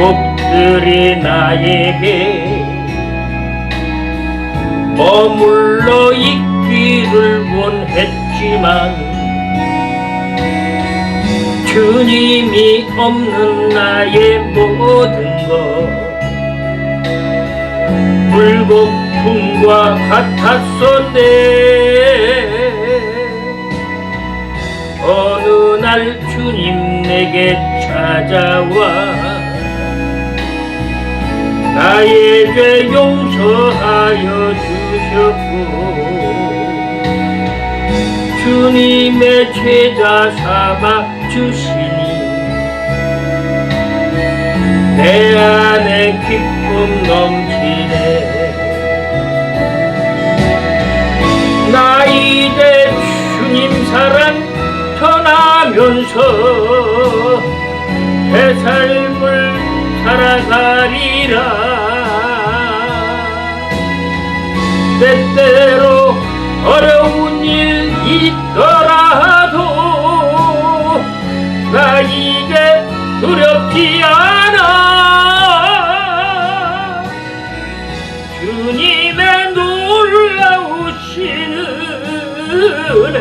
것들이 나에게 머물러 있기를 원했지만 주님이 없는 나의 모든 것 불거품과 같았었네. 어느 날 주님 내게 찾아와 죄 용서하여 주셨고 주님의 제자 삼아 주시니 내 안에 기쁨 넘치네. 나 이제 주님 사랑 전하면서 새 삶을 살아가리라. 때때로 어려운 일 있더라도 나 이제 두렵지 않아. 주님의 놀라우신 은혜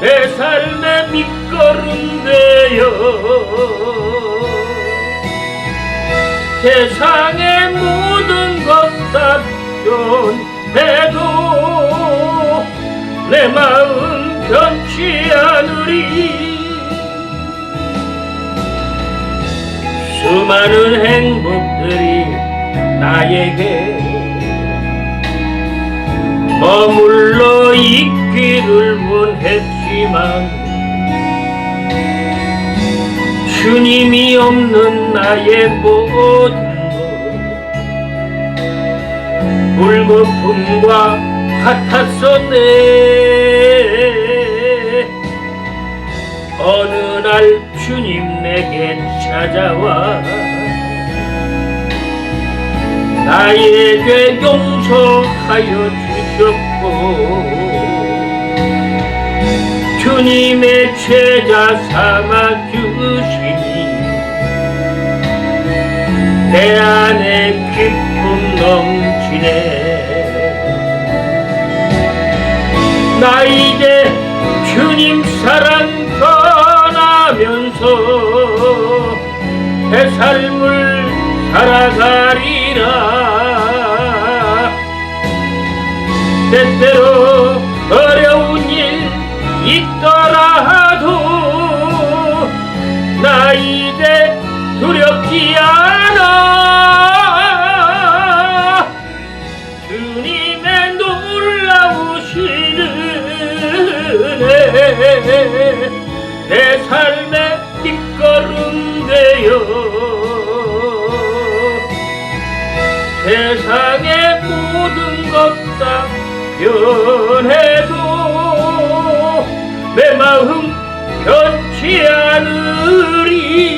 내 삶의 밑거름 되어 세상의 모든 것다 변해도 내 마음 변치 않으리. 수많은 행복들이 나에게 머물러 있기를 원했지만 주님이 없는 나의 모든 것 물거품과 같았었네 어느 날 주님 내게 찾아와 죄 용서하여 주셨고 주님의 제자 삼아 주 내 안에 기쁨 넘치네. 나 이제 주님 사랑 전하면서 새 삶을 살아가리라. 때때로 어려운 일 있더라도 나 이제 두렵지 않아 놀라우신 은혜 내 삶의 뒷걸음 되어 세상의 모든 것 다 변해도 내 마음 변치 않으리